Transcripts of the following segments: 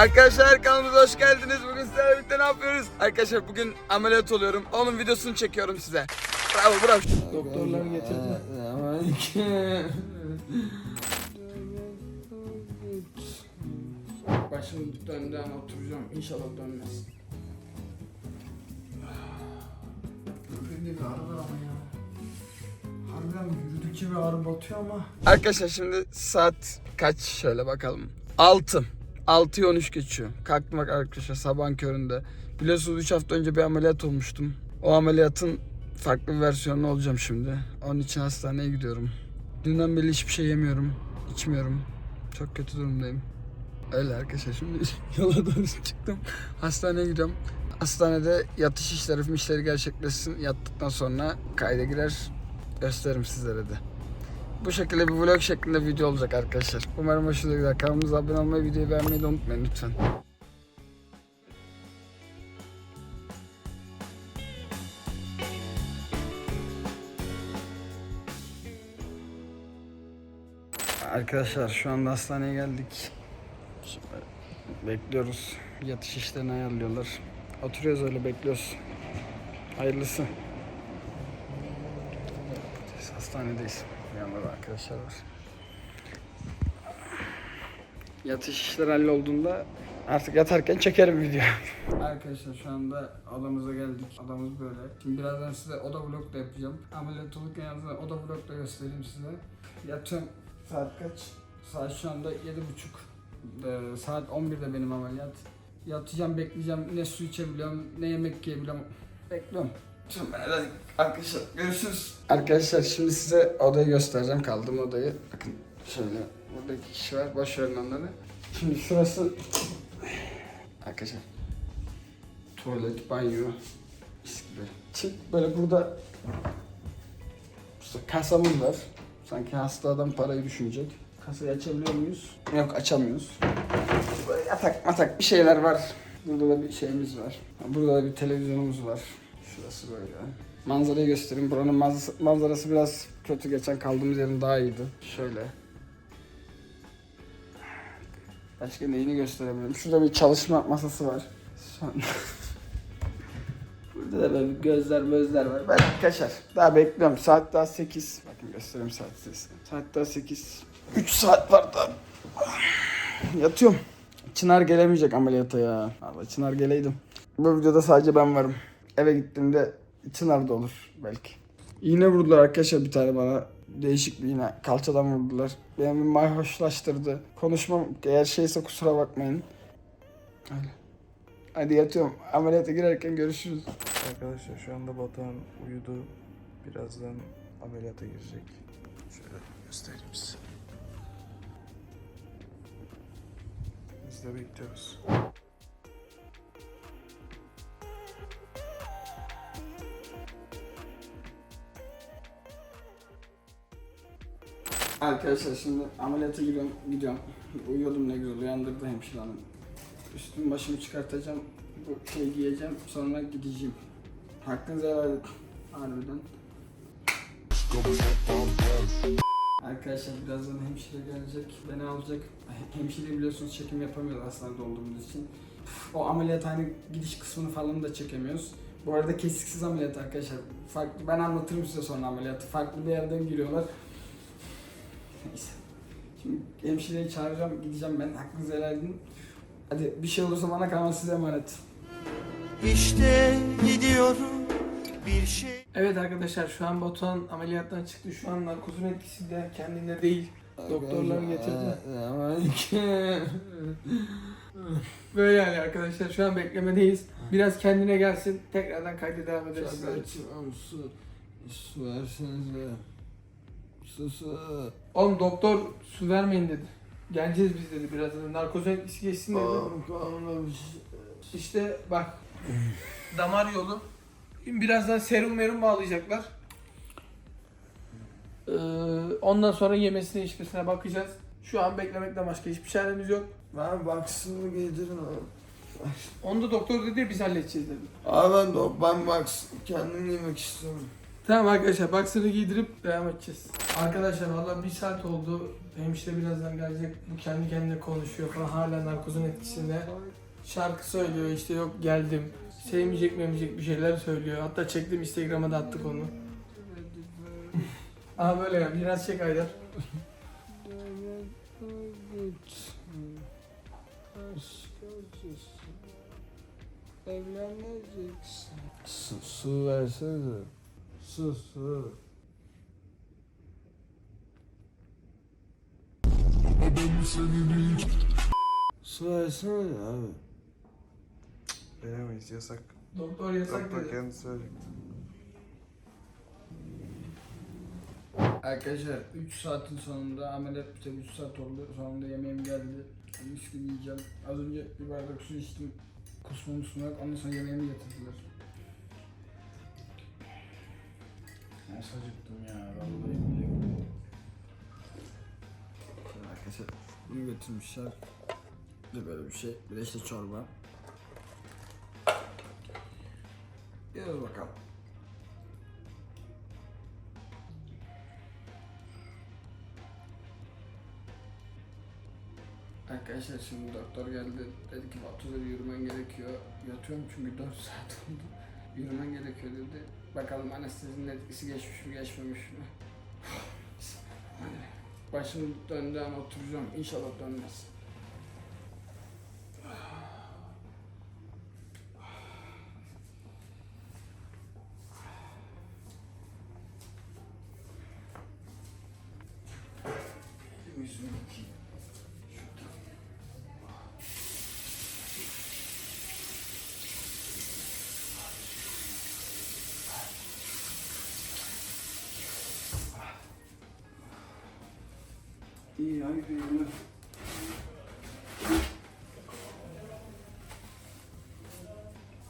Arkadaşlar kanalımıza hoş geldiniz. Bugün sizlerle birlikte ne yapıyoruz? Arkadaşlar bugün ameliyat oluyorum. Onun videosunu çekiyorum size. Bravo bravo. Doktorlar getirdi. Başım döndü ama oturacağım. İnşallah dönmez. Bir ağrı var ama ya. Harbiden yürüdükçe bir ağrı batıyor ama. Arkadaşlar şimdi saat kaç şöyle bakalım. 6. 6'yı 13 geçiyor. Kalktım bak arkadaşlar sabahın köründe. Biliyorsunuz 3 hafta önce bir ameliyat olmuştum. O ameliyatın farklı bir versiyonu olacağım şimdi. Onun için hastaneye gidiyorum. Dünden beri hiçbir şey yemiyorum, içmiyorum. Çok kötü durumdayım. Öyle arkadaşlar şimdi yola doğru çıktım. Hastaneye gidiyorum. Hastanede yatış işleri, işleri gerçekleşsin. Yattıktan sonra kayda girer. Gösteririm sizlere de. Bu şekilde bir vlog şeklinde video olacak arkadaşlar. Umarım hoşunuza gider. Kanalımıza abone olmayı, videoyu beğenmeyi de unutmayın lütfen. Arkadaşlar şu anda hastaneye geldik. Şimdi bekliyoruz. Yatış işlerini ayarlıyorlar. Oturuyoruz öyle bekliyoruz. Hayırlısı. Hastanedeyiz. Yanında da arkadaşlar var. Yatış işleri hallolduğunda artık yatarken çekerim video. Arkadaşlar şu anda odamıza geldik. Odamız böyle. Şimdi birazdan size oda vlog da yapacağım. Ameliyat olurken yalnız oda vlog da göstereyim size. Yatıyorum. Saat kaç? Saat şu anda yedi buçuk. Ee, saat 11'de benim ameliyat. Yatacağım, bekleyeceğim. Ne su içebiliyorum, ne yemek yiyebiliyorum. Bekliyorum. Şimdi ben hadi arkadaşlar görüşürüz. Arkadaşlar şimdi size odayı göstereceğim. Kaldığım odayı. Bakın şöyle. Burada kişi var. Boş verin onları. Şimdi şurası... Arkadaşlar. Tuvalet, banyo. Mis gibi. Şimdi böyle burada... İşte kasamız var. Sanki hasta adam parayı düşünecek. Kasayı açabiliyor muyuz? Yok açamıyoruz. Böyle yatak matak bir şeyler var. Burada da bir şeyimiz var. Burada da bir televizyonumuz var. Şurası böyle. Manzarayı göstereyim. Buranın manzarası, manzarası biraz kötü. Geçen kaldığımız yerin daha iyiydi. Şöyle. Başka neyini gösterebilirim? Şurada bir çalışma masası var. Sonra... Burada da böyle gözler gözler var. Ben kaçar. Daha bekliyorum. Saat daha 8. Bakın göstereyim saat sesi. Saat daha 8. 3 saat var daha. Yatıyorum. Çınar gelemeyecek ameliyata ya. Valla Çınar geleydim. Bu videoda sadece ben varım. Eve gittiğimde Çınar da olur belki. İğne vurdular arkadaşlar bir tane bana. Değişik bir iğne. Kalçadan vurdular. Beni bir mayhoşlaştırdı. Konuşmam eğer şeyse kusura bakmayın. Öyle. Hadi yatıyorum. Ameliyata girerken görüşürüz. Arkadaşlar şu anda Batuhan uyudu. Birazdan ameliyata girecek. Şöyle göstereyim size. Biz de bekliyoruz. Arkadaşlar şimdi ameliyata giriyorum, gidiyorum. Uyuyordum ne güzel uyandırdı hemşire hanım. Üstümü başımı çıkartacağım, bu şey giyeceğim, sonra gideceğim. Hakkınızı helal. Harbiden. Arkadaşlar birazdan hemşire gelecek, beni alacak. Hemşire biliyorsunuz çekim yapamıyoruz hastanede olduğumuz için. O ameliyathane gidiş kısmını falan da çekemiyoruz. Bu arada kesiksiz ameliyat arkadaşlar. Farklı, ben anlatırım size sonra ameliyatı. Farklı bir yerden giriyorlar. Neyse. Şimdi hemşireyi çağıracağım, gideceğim ben. Hakkınızı helal edin. Hadi bir şey olursa bana kalmaz size emanet. İşte gidiyorum bir şey Evet arkadaşlar şu an Batuhan ameliyattan çıktı. Şu an narkozun etkisinde kendinde değil. Doktorlar getirdi. Böyle yani arkadaşlar şu an beklemedeyiz. Biraz kendine gelsin. Tekrardan kayda devam ederiz. Su versenize. Oğlum doktor su vermeyin dedi. Geleceğiz biz dedi birazdan. Narkozun etkisi geçsin dedi. İşte bak. Damar yolu. Şimdi birazdan serum merum bağlayacaklar. Ee, ondan sonra yemesine içmesine bakacağız. Şu an beklemekten başka hiçbir çaremiz yok. Ben baksını giydirin abi. Onu da doktor dedi ya, biz halledeceğiz dedi. Abi ben ben baks kendim yemek istiyorum. Tamam arkadaşlar baksırı giydirip devam edeceğiz. Arkadaşlar valla bir saat oldu. Hemşire birazdan gelecek. Bu kendi kendine konuşuyor falan. Hala narkozun etkisinde. Şarkı söylüyor işte yok geldim. Sevmeyecek memeyecek bir şeyler söylüyor. Hatta çektim Instagram'a da attık onu. Aha böyle ya biraz çek Aydar. Evleneceksin. Su, su versene. Su su. Su versene abi. Veremeyiz yasak. Doktor yasak Doktor dedi. kendisi verecek. Arkadaşlar 3 saatin sonunda ameliyat biteli 3 saat oldu. Sonunda yemeğim geldi. Mis gibi yiyeceğim. Az önce bir bardak su içtim. Kusma musma yok. Ondan sonra yemeğimi getirdiler. Nasıl acıktım ya. Vallahi billahi. Şöyle Arkadaşlar bunu getirmişler. Bir böyle bir şey. Bir de işte çorba. Yiyoruz bakalım. Arkadaşlar şimdi doktor geldi dedi ki 30'da yürümen gerekiyor. Yatıyorum çünkü 4 saat oldu. Yürümen gerekiyor dedi. Bakalım anestezinin etkisi geçmiş mi geçmemiş mi? Başım döndü ama oturacağım. İnşallah dönmez. Yüzümü yıkayayım. İyi haydi yürü.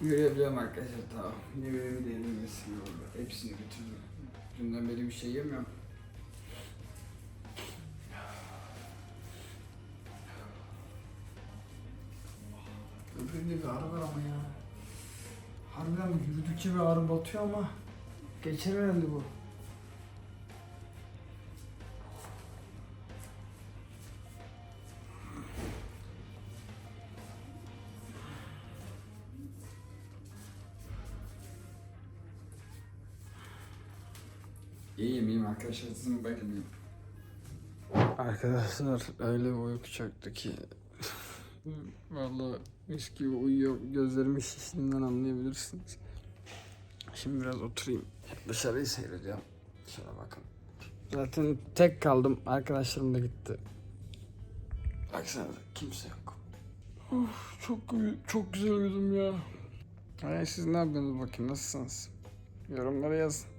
Yürüyebiliyorum arkadaşlar tamam. Yemeğimi de gibi oldu. Hepsini bitirdim. Dünden beri bir şey yemiyorum. Öbüründe bir ağrı var ama ya. Harbiden yürüdükçe bir ağrı batıyor ama geçer herhalde bu. İyiyim iyiyim arkadaşlar sizin bakın Arkadaşlar öyle uyku çöktü ki Vallahi mis gibi uyuyor gözlerimin şişliğinden anlayabilirsiniz. Şimdi biraz oturayım dışarıyı seyrediyorum. Şuna bakın. Zaten tek kaldım arkadaşlarım da gitti. Baksanıza kimse yok. Of, çok çok güzel uyudum ya. Ay siz ne yapıyorsunuz bakayım nasılsınız? Yorumlara yazın.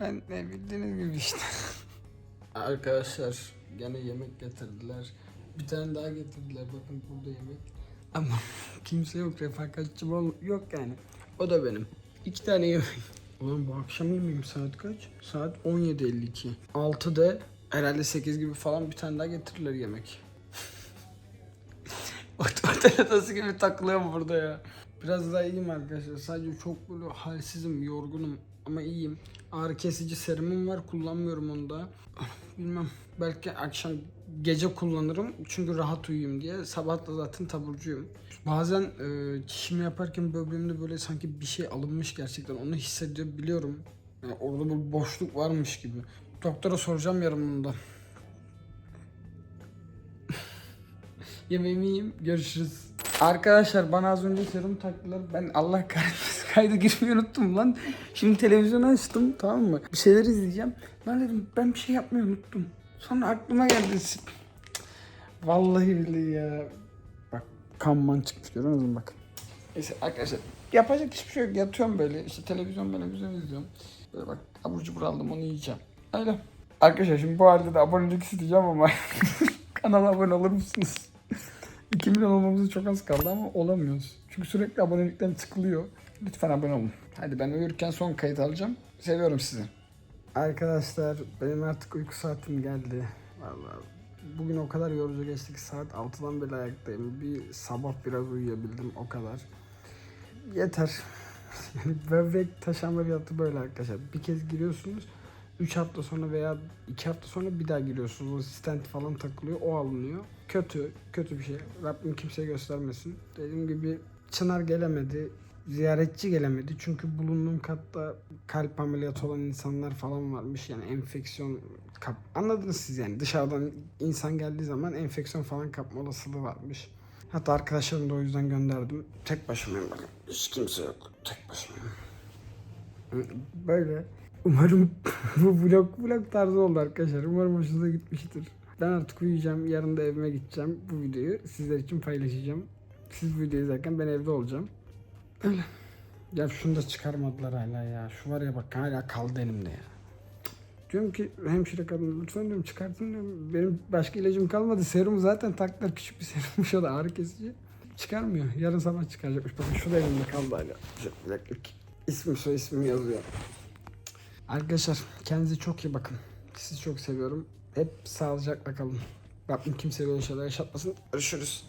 Ben ne bildiğiniz gibi işte. Arkadaşlar gene yemek getirdiler. Bir tane daha getirdiler. Bakın burada yemek. Ama kimse yok. Refakatçim ol yok yani. O da benim. İki tane yemek. Ulan bu akşam yemeğim saat kaç? Saat 17.52. 6'da herhalde 8 gibi falan bir tane daha getirdiler yemek. Otel odası gibi takılıyorum burada ya. Biraz daha iyiyim arkadaşlar. Sadece çok böyle halsizim, yorgunum ama iyiyim. Ağrı kesici serumum var. Kullanmıyorum onu da. Bilmem. Belki akşam gece kullanırım. Çünkü rahat uyuyayım diye. Sabah da zaten taburcuyum. Bazen e, çişimi yaparken böbreğimde böyle sanki bir şey alınmış gerçekten. Onu hissedebiliyorum. Yani orada bir boşluk varmış gibi. Doktora soracağım yarın bunu da. Yemeğimi yiyeyim. Görüşürüz. Arkadaşlar bana az önce serum taktılar. Ben Allah kahretmesin kayda girmeyi unuttum lan. Şimdi televizyonu açtım tamam mı? Bir şeyler izleyeceğim. Ben dedim ben bir şey yapmayı unuttum. Sonra aklıma geldi. Vallahi billahi ya. Bak kanman çıkmış görüyor musun bak. Neyse arkadaşlar yapacak hiçbir şey yok. Yatıyorum böyle işte televizyon televizyon izliyorum. Böyle bak abur cubur aldım onu yiyeceğim. Öyle. Arkadaşlar şimdi bu halde de abonelik isteyeceğim ama kanala abone olur musunuz? 2 milyon olmamıza çok az kaldı ama olamıyoruz. Çünkü sürekli abonelikten çıkılıyor. Lütfen abone olun. Hadi ben uyurken son kayıt alacağım. Seviyorum sizi. Arkadaşlar benim artık uyku saatim geldi. Vallahi bugün o kadar yorucu geçti ki saat 6'dan beri ayaktayım. Bir sabah biraz uyuyabildim o kadar. Yeter. Yani böbrek taş ameliyatı böyle arkadaşlar. Bir kez giriyorsunuz. 3 hafta sonra veya 2 hafta sonra bir daha giriyorsunuz. O stent falan takılıyor. O alınıyor. Kötü. Kötü bir şey. Rabbim kimseye göstermesin. Dediğim gibi Çınar gelemedi. Ziyaretçi gelemedi. Çünkü bulunduğum katta kalp ameliyatı olan insanlar falan varmış. Yani enfeksiyon kap anladınız siz yani. Dışarıdan insan geldiği zaman enfeksiyon falan kapma olasılığı varmış. Hatta arkadaşlarım da o yüzden gönderdim. Tek başımayım bakın. Hiç kimse yok. Tek başımayım. Böyle. Umarım bu vlog vlog tarzı oldu arkadaşlar. Umarım hoşunuza gitmiştir. Ben artık uyuyacağım. Yarın da evime gideceğim. Bu videoyu sizler için paylaşacağım. Siz bu videoyu izlerken ben evde olacağım. Öyle. Ya şunu da çıkarmadılar hala ya. Şu var ya bak hala kaldı elimde ya. Diyorum ki hemşire kadın lütfen diyorum çıkartın diyorum. Benim başka ilacım kalmadı. Serum zaten taktılar küçük bir serummuş o da ağrı kesici. Çıkarmıyor. Yarın sabah çıkaracakmış. Bakın şu da elimde kaldı hala. Bir. İsmim soy ismim yazıyor. Arkadaşlar kendinize çok iyi bakın. Sizi çok seviyorum. Hep sağlıcakla kalın. Rabbim kimseye böyle şeyler yaşatmasın. Görüşürüz.